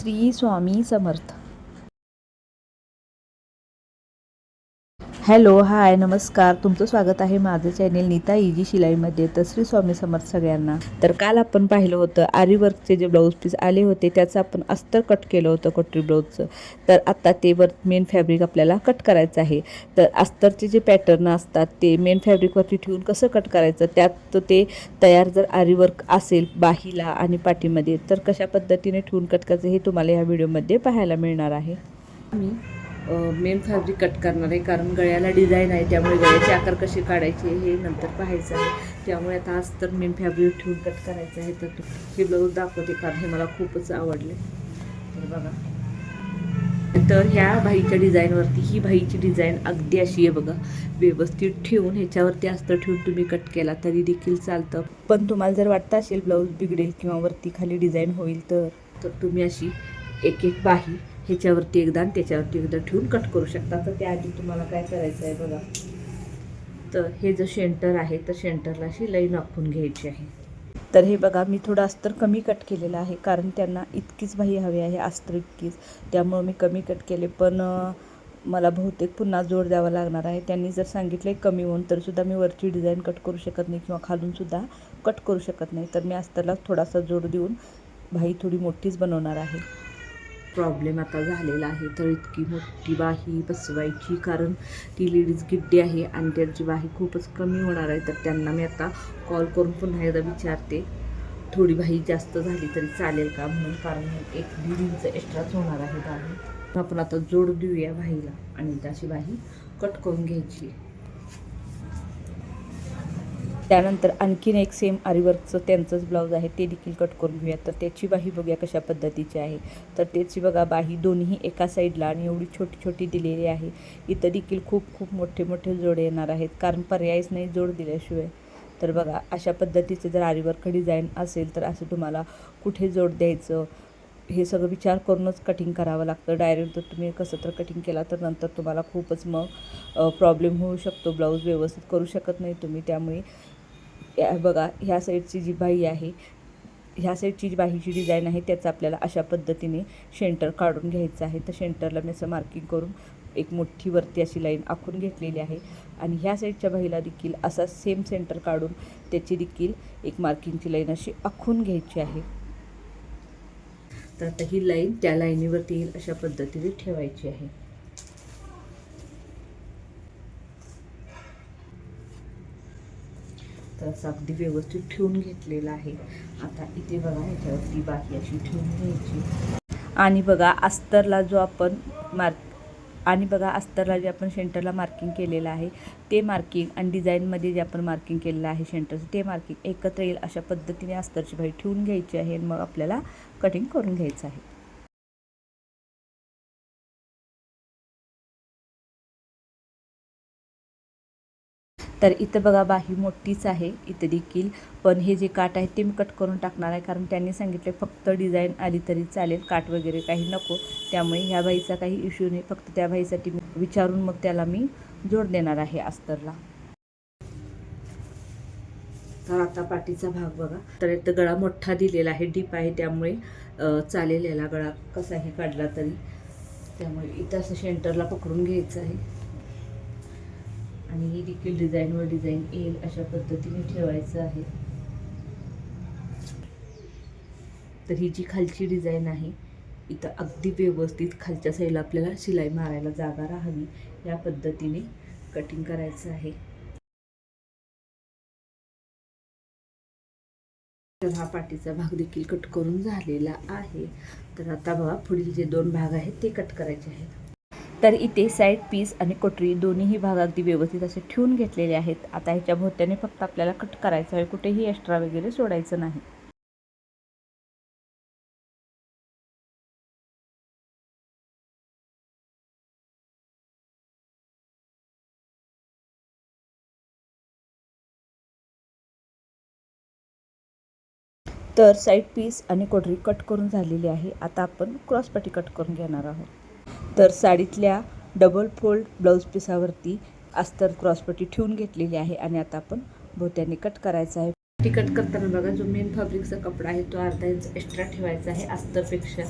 Shri Swami Samarth. Hello hi नमस्कार. तुमचं स्वागत आहे माझं चॅनेल नीता इजी शिलाईमध्ये. तर श्री स्वामी समर्थ सगळ्यांना. तर काल आपण पाहिलं होतं आरीवर्कचे जे ब्लाऊज पीस आले होते त्याचं आपण अस्तर कट केलं होतं कटरी ब्लाऊजचं तर आत्ता ते वर मेन फॅब्रिक आपल्याला कट करायचं आहे. तर अस्तरचे जे पॅटर्न असतात ते मेन फॅब्रिकवरती ठेवून कसं कट करायचं? त्यात ते तयार जर आरीवर्क असेल बाहीला आणि पाठीमध्ये तर कशा पद्धतीने ठेवून कट करायचं हे तुम्हाला या व्हिडिओमध्ये पाहायला मिळणार आहे. मी मेन फॅब्रिक कट करणार आहे. कारण गळ्याला डिझाईन आहे. त्यामुळे गळ्याचे आकार कसे काढायचे हे नंतर पाहायचं आहे. त्यामुळे आता आज तर मेन फॅब्रिक ठेवून कट करायचं आहे. तर हे ब्लाऊज दाखवते कारण हे मला खूपच आवडले. तर बघा. तर ह्या भाईच्या डिझाईनवरती ही बाईची डिझाईन अगदी अशी आहे बघा. व्यवस्थित ठेवून ह्याच्यावरती अस्तर ठेवून तुम्ही कट केला तरी देखील चालतं. पण तुम्हाला जर वाटतं असेल ब्लाऊज बिघडेल किंवा वरती खाली डिझाईन होईल तर. तर तुम्ही अशी एक एक बाही ह्याच्यावरती एकदा आणि त्याच्यावरती एकदा ठेवून कट करू शकता. तर त्याआधी तुम्हाला काय करायचं आहे बघा. तर हे जो शेंटर आहे तर शेंटरला अशी लाईन आखून घ्यायची आहे. तर हे बघा मी थोडं अस्तर कमी कट केलेलं आहे कारण त्यांना इतकीच बाही हवी आहे अस्तर इतकीच. त्यामुळं मी कमी कट केले. पण मला बहुतेक पुन्हा जोड द्यावा लागणार आहे. त्यांनी जर सांगितलं कमी होऊन तरीसुद्धा मी वरची डिझाईन कट करू शकत नाही किंवा खालूनसुद्धा कट करू शकत नाही. तर मी अस्तरला थोडासा जोड देऊन भाई थोडी मोठीच बनवणार आहे. प्रॉब्लेम आता झालेला आहे. तर इतकी मोठी बाही बसवायची कारण ती लेडीज गिड्डी आहे आणि त्यांची बाही खूपच कमी होणार आहे. तर त्यांना मी आता कॉल करून पुन्हा एकदा विचारते. थोडी बाही जास्त झाली तरी चालेल का म्हणून? कारण एक दीड इंच एक्स्ट्राच होणार आहे बाही आपण आता जोड देऊया बाहीला आणि त्याची बाही कट करून घ्यायची त्यानंतर आणखीन एक सेम आरीवर्कचं त्यांचंच ब्लाऊज आहे ते देखील कट करून घेऊया. तर त्याची बाही बघूया कशा पद्धतीची आहे. तर त्याची बघा बाही दोन्ही एका साईडला आणि एवढी छोटी छोटी दिलेली आहे. इथं देखील खूप खूप मोठे मोठे जोड येणार आहेत. कारण पर्यायच नाही जोड दिल्याशिवाय. तर बघा अशा पद्धतीचं जर आरीवर्क डिझाईन असेल तर असं तुम्हाला कुठे जोड द्यायचं हे सगळं विचार करूनच कटिंग करावं लागतं. डायरेक्ट जर तुम्ही कसं तर कटिंग केला तर नंतर तुम्हाला खूपच मग प्रॉब्लेम होऊ शकतो. ब्लाऊज व्यवस्थित करू शकत नाही तुम्ही. त्यामुळे या बघा ह्या साईडची जी बाही आहे ह्या साईडची जी बाहीची डिझाईन आहे त्याचं आपल्याला अशा पद्धतीने शेंटर काढून घ्यायचं आहे. तर शेंटरला मी असं मार्किंग करून एक मोठी वरती अशी लाईन आखून घेतलेली आहे. आणि ह्या साईडच्या बाहीला देखील असा सेम सेंटर काढून त्याची देखील एक मार्किंगची लाईन अशी आखून घ्यायची आहे. तर आता ही लाईन त्या लाईनीवरती येईल अशा पद्धतीने ठेवायची आहे. तर असं अगदी व्यवस्थित ठेवून घेतलेलं आहे. आता इथे बघा ह्याच्यावरती बाकी अशी ठेवून घ्यायची. आणि बघा अस्तरला जो आपण मार्क आणि बघा अस्तरला जे आपण सेंटरला मार्किंग केलेलं आहे ते मार्किंग आणि डिझाईनमध्ये जे आपण मार्किंग केलेलं आहे सेंटरचं ते मार्किंग एकत्र येईल अशा पद्धतीने अस्तरची भाई ठेवून घ्यायची आहे आणि मग आपल्याला कटिंग करून घ्यायचं आहे. तर इथं बघा बाही मोठीच आहे इथं देखील. पण हे जे काट आहे ते मी कट करून टाकणार आहे कारण त्यांनी सांगितले फक्त डिझाईन आली तरी चालेल काट वगैरे काही नको. त्यामुळे ह्या बाईचा काही इश्यू नाही फक्त त्या बाईसाठी मी विचारून मग त्याला मी जोड देणार आहे अस्तरला. तर आता पाठीचा भाग बघा. तर इथं गळा मोठा दिलेला आहे डीप आहे त्यामुळे चालेल याला गळा कसाही काढला तरी. त्यामुळे इथं असं सेंटरला पकडून घ्यायचं आहे. आणि ही देखील डिझाईनवर डिझाईन येईल अशा पद्धतीने ठेवायचं आहे. तर ही जी खालची डिझाईन आहे इथं अगदी व्यवस्थित खालच्या साईडला आपल्याला शिलाई मारायला जागा राहावी या पद्धतीने कटिंग करायचं आहे. तर हा पाठीचा भाग देखील कट करून झालेला आहे. तर आता बघा पुढील जे दोन भाग आहेत ते कट करायचे आहेत. तर इथे साईड पीस आणि कोटरी दोन्हीही भाग अगदी व्यवस्थित असे ठेवून घेतलेले आहेत. आता ह्याच्या भोवत्याने फक्त आपल्याला कट करायचं आहे. कुठेही एक्स्ट्रा वगैरे सोडायचं नाही. तर साईड पीस आणि कोटरी कट करून झालेली आहे. आता आपण क्रॉसपट्टी कट करून घेणार आहोत. तर साडीतल्या डबल फोल्ड ब्लाऊज पिसावरती अस्तर क्रॉसपट्टी ठेवून घेतलेली आहे आणि आता आपण भोवत्याने कट करायचं आहे. पट्टी कट करताना बघा जो मेन फॅब्रिकचा कपडा आहे तो अर्धा इंच एक्स्ट्रा ठेवायचा आहे अस्तरपेक्षा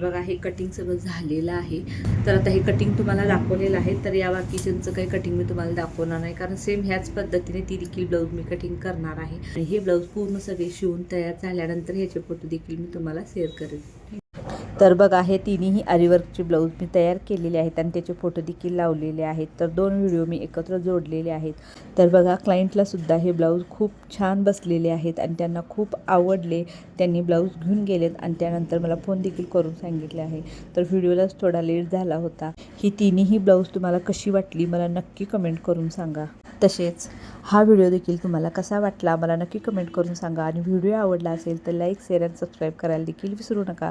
बघा हे कटिंग सगळं झालेलं आहे. तर आता हे कटिंग तुम्हाला दाखवलेलं आहे. तर या बाकीच्यांचं काही कटिंग मी तुम्हाला दाखवणार नाही. कारण सेम ह्याच पद्धतीने ती देखील ब्लाऊज मी कटिंग करणार आहे. आणि हे ब्लाऊज पूर्ण सगळे शिवून तयार झाल्यानंतर ह्याचे फोटो देखील मी तुम्हाला शेअर करेन. तर बघा हे तिन्ही आरीवर्कचे ब्लाऊज मी तयार केलेले आहेत आणि त्याचे फोटो देखील लावलेले आहेत. तर दोन व्हिडिओ मी एकत्र जोडलेले आहेत. तर बघा क्लायंटलासुद्धा हे ब्लाऊज खूप छान बसलेले आहेत आणि त्यांना खूप आवडले. त्यांनी ब्लाऊज घेऊन गेलेत आणि त्यानंतर मला फोन देखील करून सांगितले आहे. तर व्हिडिओलाच थोडा लेट झाला होता. ही तिन्ही ब्लाऊज तुम्हाला कशी वाटली मला नक्की कमेंट करून सांगा. तसेच हा व्हिडिओ देखील तुम्हाला कसा वाटला मला नक्की कमेंट करून सांगा. आणि व्हिडिओ आवडला असेल तर लाईक शेअर आणि सबस्क्राईब करायला देखील विसरू नका.